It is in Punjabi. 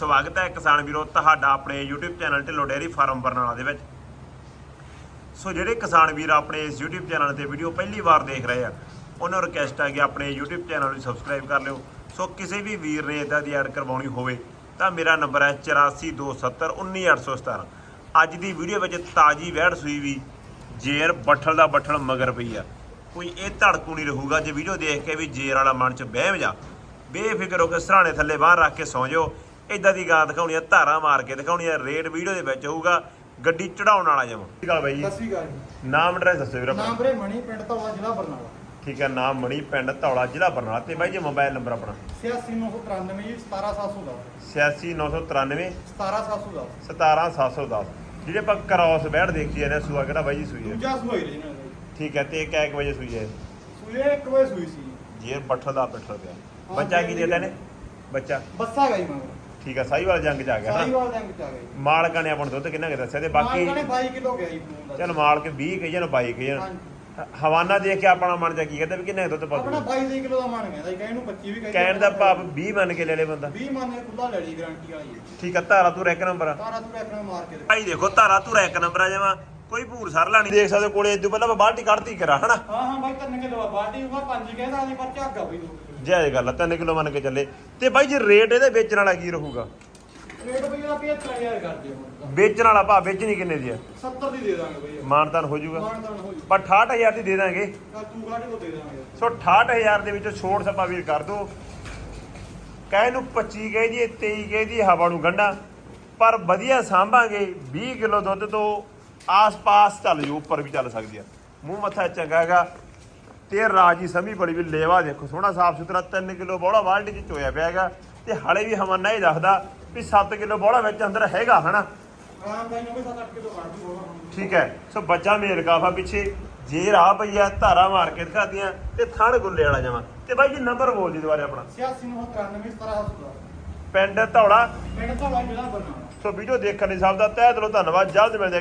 ਸਵਾਗਤ ਹੈ ਕਿਸਾਨ ਵੀਰੋ ਤੁਹਾਡਾ ਆਪਣੇ YouTube channel Dhillon dairy farm Barnala ਦੇ ਵਿੱਚ। ਸੋ ਜਿਹੜੇ ਕਿਸਾਨ ਵੀਰ ਆਪਣੇ ਇਸ YouTube ਚੈਨਲ ਤੇ ਵੀਡੀਓ ਪਹਿਲੀ ਵਾਰ ਦੇਖ ਰਹੇ ਆ, ਉਹਨਾਂ ਨੂੰ ਰਿਕਵੈਸਟ ਹੈ ਕਿ ਆਪਣੇ YouTube ਚੈਨਲ ਨੂੰ ਸਬਸਕ੍ਰਾਈਬ ਕਰ ਲਿਓ। ਸੋ ਕਿਸੇ ਵੀ ਵੀਰ ਨੇ ਇਦਾਂ ਦੀ ਐਡ ਕਰਵਾਉਣੀ ਹੋਵੇ ਤਾਂ ਮੇਰਾ ਨੰਬਰ ਹੈ 8427191817 ਅੱਜ ਦੀ ਵੀਡੀਓ ਵਿੱਚ ਤਾਜੀ ਵਹਿੜ ਸੂਈ ਵੀ ਜੇਰ ਬੱਠਲ ਦਾ ਬੱਠਲ ਮਗਰ ਪਈ ਆ। ਕੋਈ ਇਹ ਧੜਕੂ ਨਹੀਂ ਰਹੂਗਾ ਜੇ ਵੀਡੀਓ ਦੇਖ ਕੇ ਵੀ ਜੇਰ ਵਾਲਾ ਮਨ ਚ ਬਹਿਮ ਜਾ। ਬੇਫਿਕਰ ਹੋ ਕੇ ਸਰਾਣੇ ਥੱਲੇ ਬਾਹਰ ਰੱਖ ਕੇ ਸੌਂ ਜਾਓ। ਇਦਾਂ ਦੀ ਗਾਂ ਦਿਖਾਉਣੀ ਆ ਧਾਰਾਂ ਮਾਰ ਕੇ ਦਿਖਾਉਣੀ ਆ ਰੇਟ ਵੀਡੀਓ ਦੇ ਵਿੱਚ ਹੋਊਗਾ ਗੱਡੀ ਚੜਾਉਣ ਵਾਲਾ ਜਮ। ਠੀਕ ਆ ਬਾਈ ਜੀ। ਸਤਿ ਸ਼੍ਰੀ ਅਕਾਲ ਜੀ। ਨਾਮ ਐਡਰੈਸ ਦੱਸੋ ਵੀਰ ਆਪਣਾ। ਨਾਮ ਵੀਰੇ ਮਣੀ ਪਿੰਡ ਧੌਲਾ ਜ਼ਿਲ੍ਹਾ ਬਰਨਾਲਾ। ਠੀਕ ਹੈ ਨਾਮ ਮਣੀ ਪਿੰਡ ਧੌਲਾ ਜ਼ਿਲ੍ਹਾ ਬਰਨਾਲਾ। ਤੇ ਬਾਈ ਜੀ ਮੋਬਾਈਲ ਨੰਬਰ ਆਪਣਾ। 86993 ਜੀ 17710 86993 17710 17710 ਜਿਹੜੇ ਆਪਾਂ ਕ੍ਰਾਸ ਬੈਠ ਦੇਖੀ ਜਾਂਦੇ ਆ, ਸੂਆ ਕਿਹੜਾ ਬਾਈ ਜੀ ਸੂਈ ਹੈ? ਦੂਜਾ ਸੂਈ ਰਹੀ ਨਾ ਜੀ ਠੀਕ ਹੈ ਤੇ ਕਿੰਨੇ ਵਜੇ ਸੂਈ ਹੈ? ਸੂਏ ਇੱਕ ਵਜੇ ਸੂਈ ਸੀ। ਜੇਰ ਬੱਠਲ ਦਾ ਬੱਠਲ ਪਿਆ। ਬੱਚਾ ਕੀ ਦੇਦਾ ਨੇ ਬੱਚਾ। ਬੱਸਾ ਗਈ ਮਗਰ ਠੀਕ ਹੈ ਸਾਈਵਾਲ ਜੰਗ ਚ ਆ ਗਿਆ ਨਾ। ਸਾਈਵਾਲ ਰੰਗ ਚ ਆ ਗਈ ਮਾਲਕਾਂ ਨੇ ਆਪਾਂ ਨੂੰ ਦੁੱਧ ਕਿੰਨਾ ਕੁ ਦੱਸਿਆ ਤੇ ਬਾਕੀ ਬਾਕੀ 22 ਕਿਲੋ ਗਿਆ ਜੀ ਫੋਨ ਦਾ। ਚਲ ਮਾਲ ਕੇ 20 ਕਹੀ ਜਾਣ 22 ਕਹੀ ਜਾਣ। ਹਵਾਨਾ ਦੇਖ ਕੇ ਆਪਣਾ ਮਨ ਜਾ ਕੀ ਕਹਿੰਦਾ ਵੀ ਕਿੰਨਾ ਦੁੱਧ ਪਾ ਆਪਣਾ ਦੂ 22 ਕਿਲੋ ਦਾ ਮੰਨ ਗਿਆ ਜੀ ਕਹੇ ਨੂੰ 25 ਵੀ ਕਹੇ ਕਹਿਣ ਦਾ ਭਾਵ 20 ਮੰਨ ਕੇ ਲੈ ਲੈ ਬੰਦਾ। 20 ਮੰਨ ਕੇ ਖੁੱਲਾ ਲੈ ਲਈ ਗਾਰੰਟੀ ਵਾਲੀ ਜੀ ਠੀਕ ਹੈ ਧਾਰਾ ਤੂੰ ਇੱਕ ਨੰਬਰ ਆ। ਤਾਰਾ ਤੂੰ ਇੱਕ ਨਾਲ ਮਾਰ ਕੇ ਦੇ ਭਾਈ ਦੇਖੋ ਧਾਰਾ ਧੂਰਾ ਇੱਕ ਨੰਬਰ ਆ ਜਾਵਾ। ਕੋਈ ਭੂਰ ਸਰਲਾ ਨਹੀਂ ਦੇਖ ਸਕਦੇ ਕੋਲੇ ਇਦੋਂ ਪਹਿਲਾਂ ਮੈਂ ਬਾਲਟੀ ਕੱਢਤੀ ਕਰਾ ਹਨਾ? ਹਾਂ ਹਾਂ ਬਾਈ ਤਿੰਨ ਕਿਲੋ ਬਾਟੀ ਉਗਾ ਪੰਜ ਕਹਿੰਦਾ ਨਹੀਂ ਪਰ ਝਾਗਾ ਬਈ ਦੋ ਜੈ ਗੱਲ ਆ 3 ਕਿਲੋ ਮੰਨ ਕੇ ਚੱਲੇ। ਤੇ ਬਾਈ ਜੀ ਰੇਟ ਇਹਦੇ ਵੇਚਣ ਵਾਲਾ ਕੀ ਰਹੂਗਾ? ਰੇਟ ਬਈ ਦਾ 75000 ਕਰਦੇ ਹੁਣ ਵੇਚਣ ਵਾਲਾ ਭਾ ਵੇਚਣੀ ਕਿੰਨੇ ਦੀ ਆ? 70 ਦੀ ਦੇ ਦਾਂਗੇ ਬਈ ਮਾਨਤਾਨ ਹੋ ਜਾਊਗਾ। ਹੋ ਜੂ ਪਰ 68000 ਦੀ ਦੇ ਦਾਂਗੇ। ਤਾਂ ਤੂੰ ਗਾੜੀ ਕੋ ਦੇ ਦਾਂਗੇ? ਸੋ 68000 ਦੇ ਵਿੱਚੋਂ ਛੋੜ ਸਪਾ ਵੀਰ ਕਰ ਦੋ। ਕਹੇ ਨੂੰ 25 ਕਹੇ ਦੀ 23 ਕਹੇ ਦੀ ਹਵਾ ਨੂੰ ਗੰਢਾ। ਪਰ ਵਧੀਆ ਸਾਂਭਾਂਗੇ 20 ਕਿਲੋ ਦੁੱਧ ਤੋਂ ਆਸ-ਪਾਸ ਚੱਲ ਜੂ ਉੱਪਰ ਵੀ ਚੱਲ ਸਕਦੀ ਆ। ਮੂੰਹ ਮੱਥਾ ਚੰਗਾ ਹੈਗਾ। ਤੇ ਰਾਜੀ ਸਮੀ ਬੜੀ ਵੀ ਲੇਵਾ ਦੇਖੋ ਸੋਹਣਾ ਸਾਫ਼ ਸੁਥਰਾ 3 ਕਿਲੋ ਬੋਲਾ ਬਾਲਟੀ ਚ ਚੋਇਆ ਪਿਆ ਹੈਗਾ। ਤੇ ਹਲੇ ਵੀ ਹਮਨਾ ਹੀ ਦੱਸਦਾ ਵੀ 7 ਕਿਲੋ ਬੋਲਾ ਵਿੱਚ ਅੰਦਰ ਹੈਗਾ ਹਨਾ? ਆਰਾਮ ਬਾਈ ਨੂੰ ਵੀ 7-8 ਕਿਲੋ ਕੱਢ ਦੂ ਹੋਣਾ ਠੀਕ ਹੈ। ਸੋ ਬੱਚਾ ਮੇਲ ਕਾਫਾ ਪਿੱਛੇ। ਜੇ ਰਾਹ ਪਈਆ ਧਾਰਾ ਮਾਰ ਕੇ ਦਿਖਾਦੀਆਂ ਤੇ ਥਣ ਗੁੱਲੇ ਵਾਲਾ ਜਾਵਾਂ ਤੇ ਬਾਈ ਜੀ ਨੰਬਰ ਬੋਲ ਜੀ ਦੁਬਾਰੇ ਆਪਣਾ। 8693 17 ਪਿੰਡ ਧੌਲਾ ਪਿੰਡ ਬਾਈ ਜ਼ਿਲ੍ਹਾ ਬਰਨਾਲਾ। ਸੋ ਵੀਡੀਓ ਦੇਖਣ ਲਈ ਸਭ ਦਾ ਤਹਿ ਦਿਲੋਂ ਧੰਨਵਾਦ। ਜਲਦ ਮਿਲਦੇ।